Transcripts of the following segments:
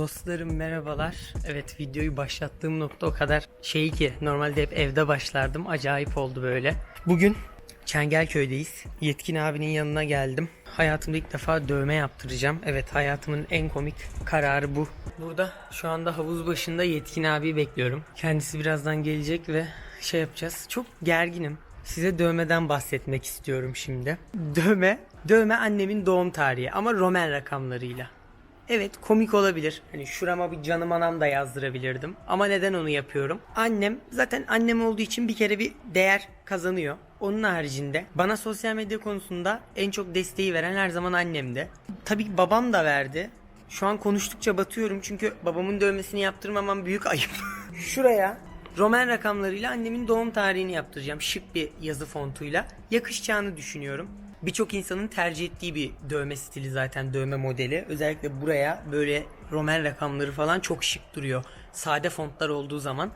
Dostlarım merhabalar. Evet videoyu başlattığım nokta o kadar şey ki normalde hep evde başlardım. Acayip oldu böyle. Bugün Çengelköy'deyiz. Yetkin abinin yanına geldim. Hayatımda ilk defa dövme yaptıracağım. Evet hayatımın en komik kararı bu. Burada şu anda havuz başında Yetkin abi bekliyorum. Kendisi birazdan gelecek ve şey yapacağız. Çok gerginim. Size dövmeden bahsetmek istiyorum şimdi. Dövme, dövme annemin doğum tarihi ama Roman rakamlarıyla. Evet komik olabilir. Hani şurama bir canım anam da yazdırabilirdim. Ama neden onu yapıyorum? Annem zaten annem olduğu için bir kere bir değer kazanıyor. Onun haricinde bana sosyal medya konusunda en çok desteği veren her zaman annemdi. Tabii babam da verdi. Şu an konuştukça batıyorum çünkü babamın dövmesini yaptırmamam büyük ayıp. Şuraya Roman rakamlarıyla annemin doğum tarihini yaptıracağım. Şık bir yazı fontuyla. Yakışacağını düşünüyorum. Birçok insanın tercih ettiği bir dövme stili zaten dövme modeli. Özellikle buraya böyle Roman rakamları falan çok şık duruyor. Sade fontlar olduğu zaman.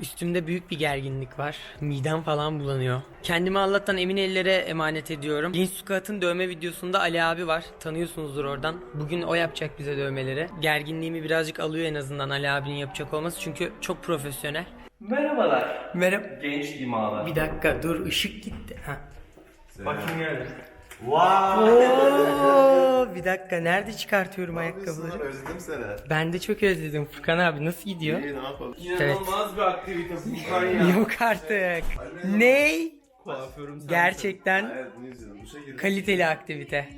Üstümde büyük bir gerginlik var. Midem falan bulanıyor. Kendimi Allah'tan emin ellere emanet ediyorum. Linç Squat'ın dövme videosunda Ali abi var. Tanıyorsunuzdur oradan. Bugün o yapacak bize dövmeleri. Gerginliğimi birazcık alıyor en azından Ali abinin yapacak olması. Çünkü çok profesyonel. Merhabalar. Merhaba. Genç imalar. Bir dakika dur ışık gitti. Ha. Bakayım nerede? Oo, bir dakika nerede çıkartıyorum ayakkabıları? Özledim seni. Ben de çok özledim. Furkan abi nasıl gidiyor? İyi ne yapalım? İnanılmaz bir aktivite Furkan ya. Yok artık. Ney? Kuaförüm sen. Gerçekten Evet izledim. Kaliteli aktivite.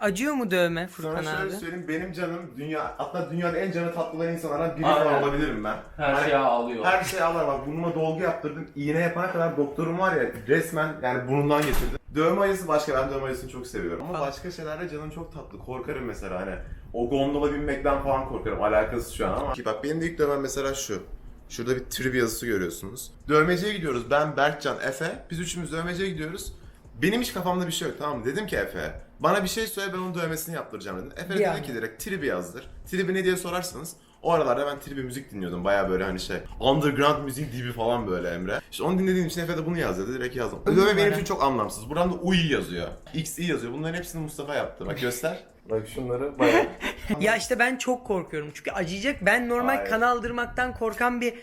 Acıyor mu dövme Sana Furkan şöyle abi? söyleyeyim benim canım dünya hatta dünyada en canı tatlılayan insanlardan biri Aynen. falan olabilirim ben. Her şey ağlıyor. Her şey ağlar bak burnuma dolgu yaptırdım. İğne yapana kadar doktorum var ya resmen yani burnundan getirdim. Dövme ayısı başka ben dövme ayısını çok seviyorum. Ama başka şeylerde canım çok tatlı. Korkarım mesela hani o gondola binmekten falan korkarım. Alakasız şu an ama. Ki bak benim de ilk dövmem mesela şu. Şurada bir trivia yazısı görüyorsunuz. Dövmeciye gidiyoruz. Ben, Berkcan, Efe. Biz üçümüz dövmeciye gidiyoruz. Benim hiç kafamda bir şey yok tamam mı? Dedim ki Efe, bana bir şey söyle ben onun dövmesini yaptıracağım dedim. Efe Yani. dedi ki direkt tribi yazdır. Tribi ne diye sorarsanız o aralarda ben tribi müzik dinliyordum. Baya böyle hani şey underground müzik dibi falan böyle Emre. İşte onu dinlediğim için Efe de bunu yaz dedi. Direkt yazdım. Dövme benim için çok anlamsız. Buradan da UI yazıyor. XI yazıyor. Bunların hepsini Mustafa yaptı. Bak göster. Bak şunları bayağı. Ya işte ben çok korkuyorum çünkü acıyacak. Ben normal Hayır. kan aldırmaktan korkan bir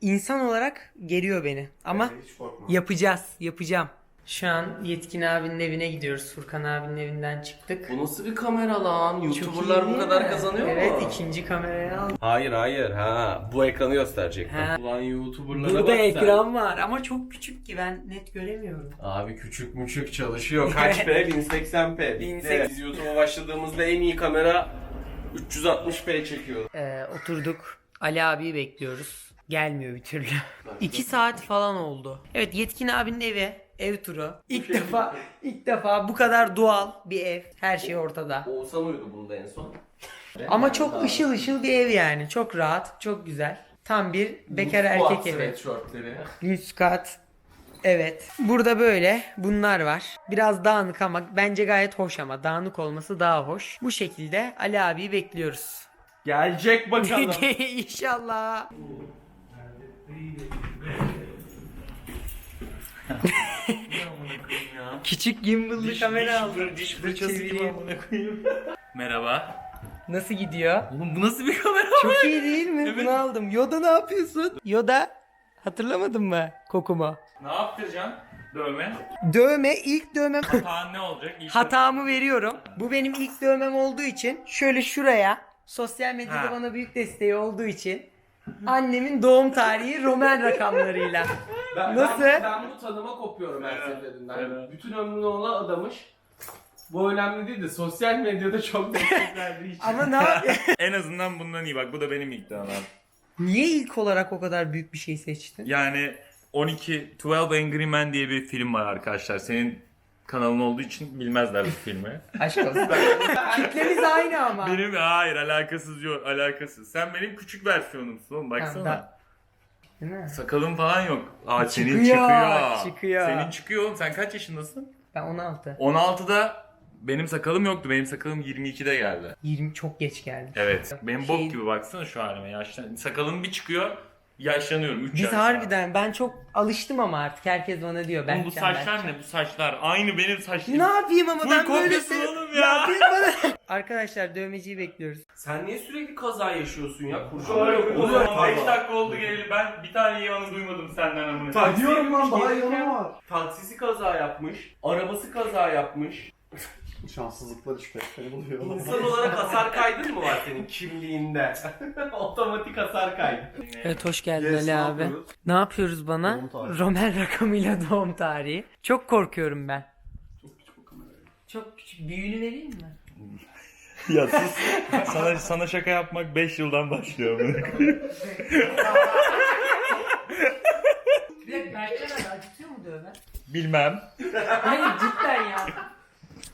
insan olarak geriyor beni. Ama Hiç korkma. yapacağız, yapacağım. Şu an Yetkin abinin evine gidiyoruz. Furkan abinin evinden çıktık. Bu nasıl bir kamera lan? Youtuberlar bu kadar mi? kazanıyor Evet mu? ikinci kamerayı aldım. Hayır hayır ha bu ekranı gösterecektim. Ha. Ulan Youtuberlara Burada bak sen. ekran var ama çok küçük ki ben net göremiyorum. Abi küçük müçük çalışıyor. Kaç P? 1080p. 1080. Biz YouTube'a başladığımızda en iyi kamera 360p çekiyor. Ee, oturduk. Ali abiyi bekliyoruz. Gelmiyor bir türlü. İki saat falan oldu. Evet Yetkin abinin evi. Ev turu. İlk defa ilk defa bu kadar doğal bir ev. Her şey ortada. Oğuzhan uyudu bunda en son. Ama çok ışıl ışıl bir ev yani. Çok rahat, çok güzel. Tam bir bekar erkek evi. sweatshirtleri. 100 kat. Evet. Burada böyle bunlar var. Biraz dağınık ama bence gayet hoş ama dağınık olması daha hoş. Bu şekilde Ali abiyi bekliyoruz. Gelecek bakalım. İnşallah. Küçük gimbal'lı kamera aldım. diş fırçası gibi Merhaba. Nasıl gidiyor? Oğlum bu nasıl bir kamera? Çok iyi değil mi? Bunu aldım. Yoda ne yapıyorsun? Yoda hatırlamadın mı kokumu? Ne yaptıracaksın? Dövme. Dövme ilk dövmem. Hata ne olacak? İlk Hatamı veriyorum. Bu benim ilk dövmem olduğu için şöyle şuraya sosyal medyada Ha. bana büyük desteği olduğu için annemin doğum tarihi Roman rakamlarıyla. Ben, Nasıl? Ben, ben bu tanıma kopuyorum her seferinden. evet. Bütün ömrünü ona adamış. Bu önemli değil de sosyal medyada çok destek verdiği için. Ama ne yap- En azından bundan iyi bak. Bu da benim ilk dövmem. Niye ilk olarak o kadar büyük bir şey seçtin? Yani 12 12 Angry Men diye bir film var arkadaşlar. Senin kanalın olduğu için bilmezler bu filmi. Aşk olsun. Kitlemiz aynı ama. benim hayır alakasız yok alakasız. Sen benim küçük versiyonumsun oğlum baksana. da- Değil mi? Sakalın falan yok. Aa senin Çıkıyor, çıkıyor. çıkıyor. Senin çıkıyor oğlum. Sen kaç yaşındasın? Ben 16. 16'da benim sakalım yoktu. Benim sakalım 22'de geldi. 20 çok geç geldi. Evet. Benim Şey- bok gibi baksana şu halime yaşlı. Sakalım bir çıkıyor. Yaşlanıyorum 3 Biz harbiden ben çok alıştım ama artık herkes bana diyor. Oğlum bu saçlar ne? Bu saçlar aynı benim saçlarım. Ne yapayım ama Full ben böyle oğlum ya. bana- Arkadaşlar dövmeciyi bekliyoruz. Sen niye sürekli kaza yaşıyorsun ya? Kurşun Oğlum yok. 5 dakika oldu geleli ben bir tane yalanı duymadım senden amına. Diyorum lan daha yanı var. Taksisi kaza yapmış. Arabası kaza yapmış. Şanssızlıklar işte beni buluyor. İnsan olarak hasar kaydın mı var senin kimliğinde? Otomatik hasar kaydı. Evet hoş geldin Yes, Ali ne abi. yapıyoruz? Ne yapıyoruz bana? Doğum tarihi. Roman rakamıyla doğum tarihi. Çok korkuyorum ben. Çok küçük. Büyüğünü vereyim mi? Ya sus. sana, sana şaka yapmak 5 yıldan başlıyor amına. Bir dakika Berkcan abi acıtıyor mu dövme? Bilmem. Hayır cidden ya.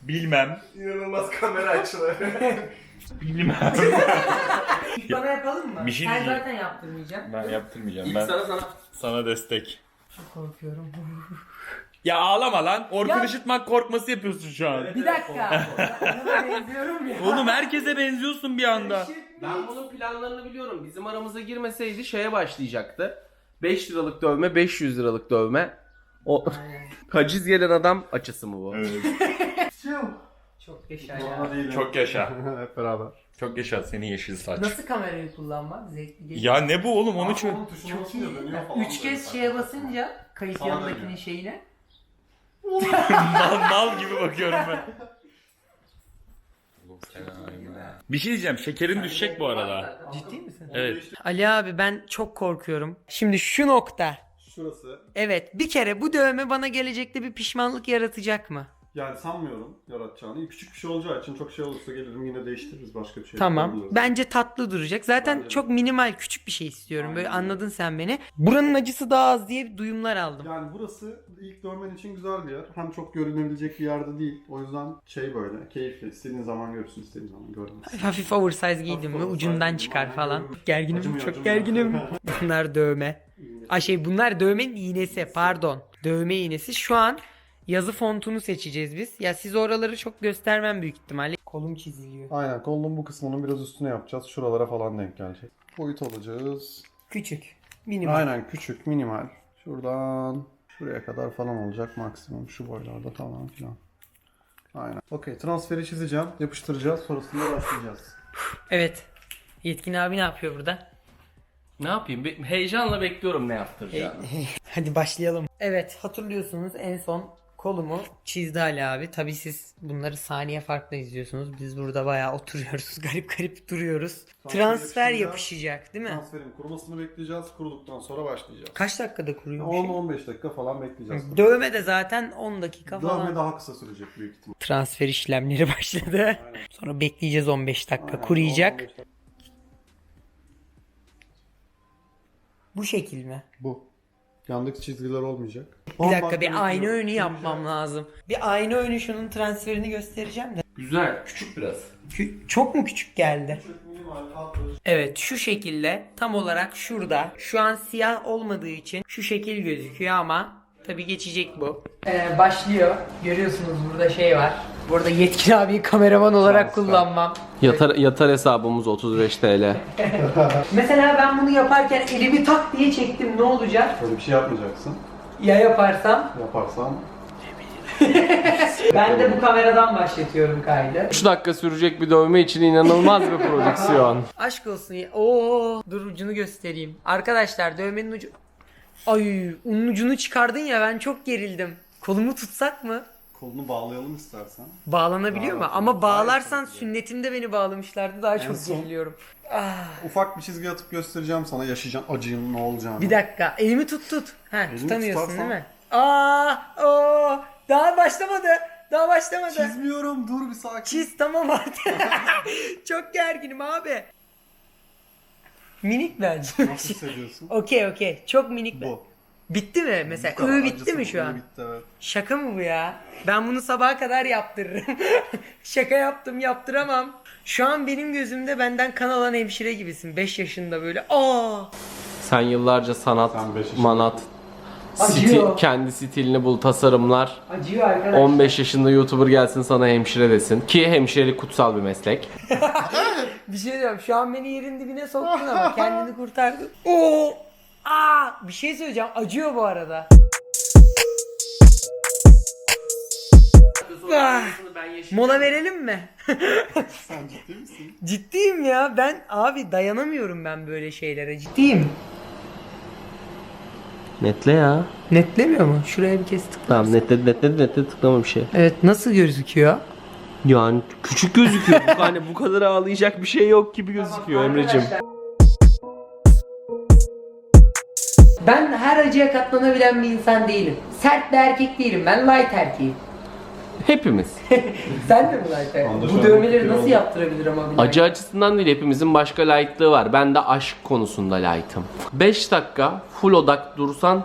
Bilmem. İnanılmaz kamera açıları. Bilmem. İlk bana yapalım mı? Bir şey diyeceğim. zaten yaptırmayacaksın. Ben yaptırmayacağım. İlk Ben sana sana. sana destek. Çok korkuyorum. Ya ağlama lan. Orkun Ya- Işıtmak korkması yapıyorsun şu an. Bir dakika. Ona benziyorum ya. Oğlum herkese benziyorsun bir anda. Ben bunun planlarını biliyorum. Bizim aramıza girmeseydi şeye başlayacaktı. 5 liralık dövme, 500 liralık dövme. O haciz gelen adam açısı mı bu? Çok yaşa ya. Çok yaşa. Hep beraber. Çok yaşa senin yeşil saç. Nasıl kamerayı kullanmak? Zevkli değil. Ya ne bu oğlum onu çöz. Onun tuşuna Çok iyi dönüyor falan Üç böyle. kez şeye basınca kayıt Sana yanındakinin dönüyor. şeyine. mal, mal gibi bakıyorum ben. Bir şey diyeceğim. Şekerin düşecek bu arada. Ciddi misin? Evet. Ali abi ben çok korkuyorum. Şimdi şu nokta. Şurası. Evet bir kere bu dövme bana gelecekte bir pişmanlık yaratacak mı? Yani sanmıyorum yaratacağını. Küçük bir şey olacağı için çok şey olursa gelirim yine değiştiririz başka bir şey. Tamam. yapabiliriz. Bence tatlı duracak. Zaten Bence de. çok minimal küçük bir şey istiyorum. Böyle Aynen. anladın sen beni. Buranın acısı daha az diye duyumlar aldım. Yani burası ilk dövmen için güzel bir yer. Hem çok görünebilecek bir yerde değil. O yüzden şey böyle keyifli. İstediğin zaman görürsün, istediğin zaman görmezsin. Hafif oversize giydim mi ucundan çıkar aynen falan. Gerginim Acımıyor, çok acımıyor. gerginim. Bunlar dövme. Ay şey bunlar dövmenin iğnesi pardon. Dövme iğnesi. Şu an yazı fontunu seçeceğiz biz. Ya siz oraları çok göstermem büyük ihtimalle. Kolum çiziliyor. Aynen kolunun bu kısmının biraz üstüne yapacağız. Şuralara falan denk gelecek. Boyut alacağız. Küçük. Minimal. Aynen küçük, minimal. Şuradan şuraya kadar falan olacak maksimum. Şu boylarda falan filan. Aynen. Okey transferi çizeceğim. Yapıştıracağız. Sonrasında başlayacağız. Evet. Yetkin abi ne yapıyor burada? Ne yapayım? Be- heyecanla bekliyorum ne yaptıracağını. Hadi başlayalım. Evet hatırlıyorsunuz en son kolumu çizdi Ali abi. Tabi siz bunları saniye farklı izliyorsunuz. Biz burada bayağı oturuyoruz. Garip garip duruyoruz. Transfer yapıştıracağız. yapışacak değil mi? Transferin kurumasını bekleyeceğiz. Kuruduktan sonra başlayacağız. Kaç dakikada kuruyor? 10-15 dakika falan bekleyeceğiz. Dövme de zaten 10 dakika falan. Dövme daha kısa sürecek büyük ihtimal. Transfer işlemleri başladı. Sonra bekleyeceğiz 15 dakika Aynen, kuruyacak. 10-15 dakika. Bu şekil mi? Bu. Yandaki çizgiler olmayacak. Bir dakika bir ayna önü yapmam lazım. Bir ayna önü şunun transferini göstereceğim de. Güzel, küçük biraz. Kü- çok mu küçük geldi? Evet şu şekilde tam olarak şurada. Şu an siyah olmadığı için şu şekil gözüküyor ama tabi geçecek bu. Ee, başlıyor. Görüyorsunuz burada şey var. Burada Yetkin abi kameraman olarak kullanmam. Yatar, yatar hesabımız 35 TL. Mesela ben bunu yaparken elimi tak diye çektim ne olacak? Böyle bir şey yapmayacaksın. Ya yaparsam? Yaparsan Ben de bu kameradan başlatıyorum kaydı. 3 dakika sürecek bir dövme için inanılmaz bir prodüksiyon. Aşk olsun ya. Oo, dur ucunu göstereyim. Arkadaşlar dövmenin ucu... Ay unun ucunu çıkardın ya ben çok gerildim. Kolumu tutsak mı? Kolunu bağlayalım istersen. Bağlanabiliyor mu? Bağlarsın. Ama bağlarsan güzel. sünnetimde beni bağlamışlardı. Daha çok son- geriliyorum. Ah, Ufak bir çizgi atıp göstereceğim sana yaşayacağın acının ne olacağını. bir dakika. Elimi tut tut. Ha, tutamıyorsun tutarsan- değil mi? Aa, o daha başlamadı. Daha başlamadı. Çiz, Çizmiyorum dur bir sakin. tamam artık. çok gerginim abi. Minik bence. Nasıl hissediyorsun? Okey okey. Çok minik. Bu. Bitti mi? Mesela Bu kadar. bitti Acısı mi bu, şu an? Bitti evet. Şaka mı bu ya? Ben bunu sabaha kadar yaptırırım. Şaka yaptım yaptıramam. Şu an benim gözümde benden kan alan hemşire gibisin. 5 yaşında böyle. Aa! Sen yıllarca sanat, Sen beş yaşında- manat, Acıyor. stil, kendi stilini bul, tasarımlar. Acıyor arkadaş. 15 yaşında YouTuber gelsin sana hemşire desin. Ki hemşirelik kutsal bir meslek. Bir şey diyorum. Şu an beni yerin dibine soktun ama kendini kurtardın. Oo! Aa, bir şey söyleyeceğim. Acıyor bu arada. Ah, mola verelim mi? Sen ciddi misin? Ciddiyim ya. Ben abi dayanamıyorum ben böyle şeylere. Ciddiyim. Netle ya. Netlemiyor mu? Şuraya bir kez tıkla. Tamam netledi netledi netledi tıklama bir şey. Evet nasıl gözüküyor? Yani küçük gözüküyor. Bu- hani bu kadar ağlayacak bir şey yok gibi gözüküyor Emre'cim. Ben her acıya katlanabilen bir insan değilim. Sert bir erkek değilim. Ben light erkeğim. Hepimiz. Sen de mi light? Anda Bu dövmeleri bir nasıl oldu. yaptırabilirim abi? Acı açısından değil hepimizin başka lightlığı var. Ben de aşk konusunda light'ım. 5 dakika full odak dursan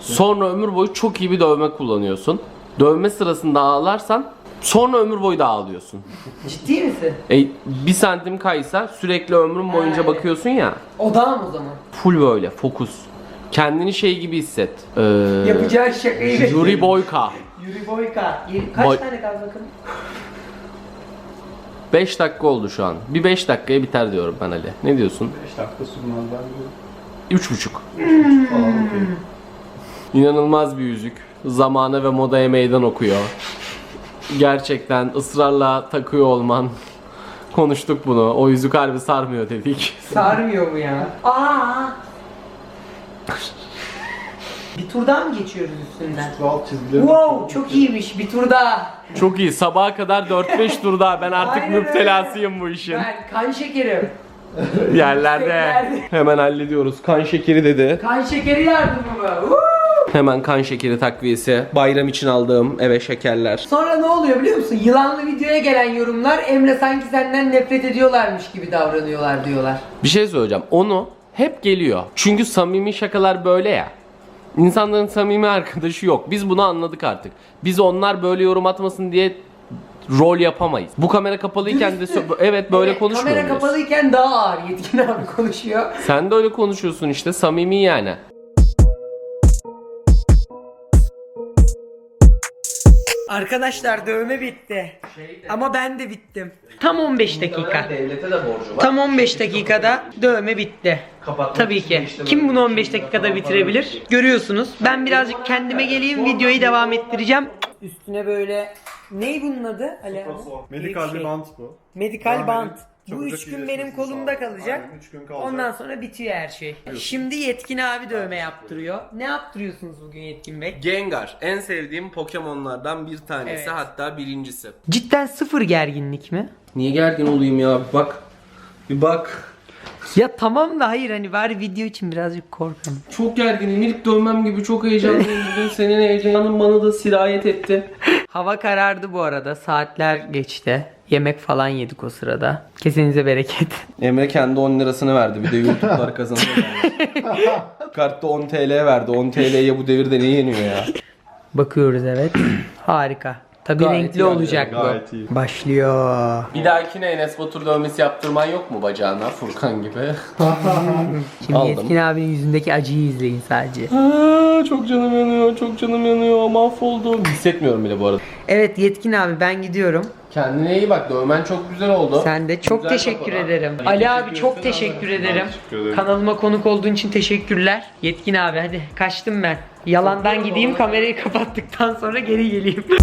sonra ömür boyu çok iyi bir dövme kullanıyorsun. Dövme sırasında ağlarsan sonra ömür boyu da ağlıyorsun. Ciddi misin? E, bir santim kaysa sürekli ömrün boyunca Ha, bakıyorsun ya. Odağım o zaman. Full böyle fokus. Kendini şey gibi hisset. Ee, Yapacağı şakayı Yuri Boyka. Yuri Boyka. Kaç Boy- tane kaldı bakalım? 5 dakika oldu şu an. Bir 5 dakikaya biter diyorum ben Ali. Ne diyorsun? 5 dakika sürmez bence. 3,5. Falan okey. İnanılmaz bir yüzük. Zamana ve modaya meydan okuyor. Gerçekten ısrarla takıyor olman. Konuştuk bunu. O yüzük harbi sarmıyor dedik. Sarmıyor mu ya? Aa! Bir tur daha mı geçiyoruz üstünden? Şu alt çizgileri Wow çok iyiymiş bir tur daha. Çok iyi. Sabaha kadar 4-5 tur daha. Ben artık Aynen öyle. müptelasıyım bu işin. Ben kan şekerim. Yerlerde. Yükseklerde. Hemen hallediyoruz. Kan şekeri dedi. Kan şekeri yardımı mı? Hemen kan şekeri takviyesi. Bayram için aldığım eve şekerler. Sonra ne oluyor biliyor musun? Yılanlı videoya gelen yorumlar Emre sanki senden nefret ediyorlarmış gibi davranıyorlar diyorlar. Bir şey söyleyeceğim. Onu hep geliyor. Çünkü samimi şakalar böyle ya. İnsanların samimi arkadaşı yok. Biz bunu anladık artık. Biz onlar böyle yorum atmasın diye rol yapamayız. Bu kamera kapalıyken de sö- evet böyle Evet, konuşmuyor Kamera kapalıyken daha ağır Yetkin abi konuşuyor. Sen de öyle konuşuyorsun işte samimi yani. Arkadaşlar dövme bitti. Ama ben de bittim. Tam 15 dakika. Devlete de borcu Tam 15 dakikada dövme bitti. Tabii ki. Kim bunu 15 dakikada bitirebilir? Görüyorsunuz. Ben birazcık kendime geleyim videoyu devam ettireceğim. Üstüne böyle Ney bunun adı? Ali abi? Medikal Bir şey. bant bu. Medikal bant. Bu 3 gün benim kolumda kalacak. Aynen, üç gün kalacak. Ondan sonra bitiyor her şey. Şimdi Yetkin abi dövme yaptırıyor. Ne yaptırıyorsunuz bugün Yetkin Bey? Gengar en sevdiğim Pokemon'lardan bir tanesi Evet. hatta birincisi. Cidden sıfır gerginlik mi? Niye gergin olayım ya? Bir bak. Bir bak. Ya tamam da hayır hani bari video için birazcık korkun. Çok gerginim. İlk dövmem gibi çok heyecanlıyım. Bugün senin heyecanın bana da sirayet etti. Hava karardı bu arada. Saatler geçti. Yemek falan yedik o sırada. Kesinize bereket. Emre kendi 10 lirasını verdi. Bir de YouTube'lar kazanıyor. Kartta 10 TL verdi. 10 TL'ye bu devirde ne yeniyor ya? Bakıyoruz evet. Harika. Tabii Gayet renkli iyi, olacak gayet bu. iyi. Başlıyor. Bir dahakine Enes Batur dövmesi yaptırman yok mu bacağına Furkan gibi? Şimdi Aldım. Yetkin abinin yüzündeki acıyı izleyin sadece. Aa, çok canım yanıyor, çok canım yanıyor. Mahvoldum. Hissetmiyorum bile bu arada. Evet Yetkin abi ben gidiyorum. Kendine iyi bak. Dövmen çok güzel oldu. Sen de çok Güzel teşekkür kafalar. ederim. Hadi Ali abi teşekkür çok ederim. teşekkür ederim. teşekkür ederim. Kanalıma konuk olduğun için teşekkürler. Yetkin abi hadi kaçtım ben. Yalandan gideyim kamerayı kapattıktan sonra geri geleyim.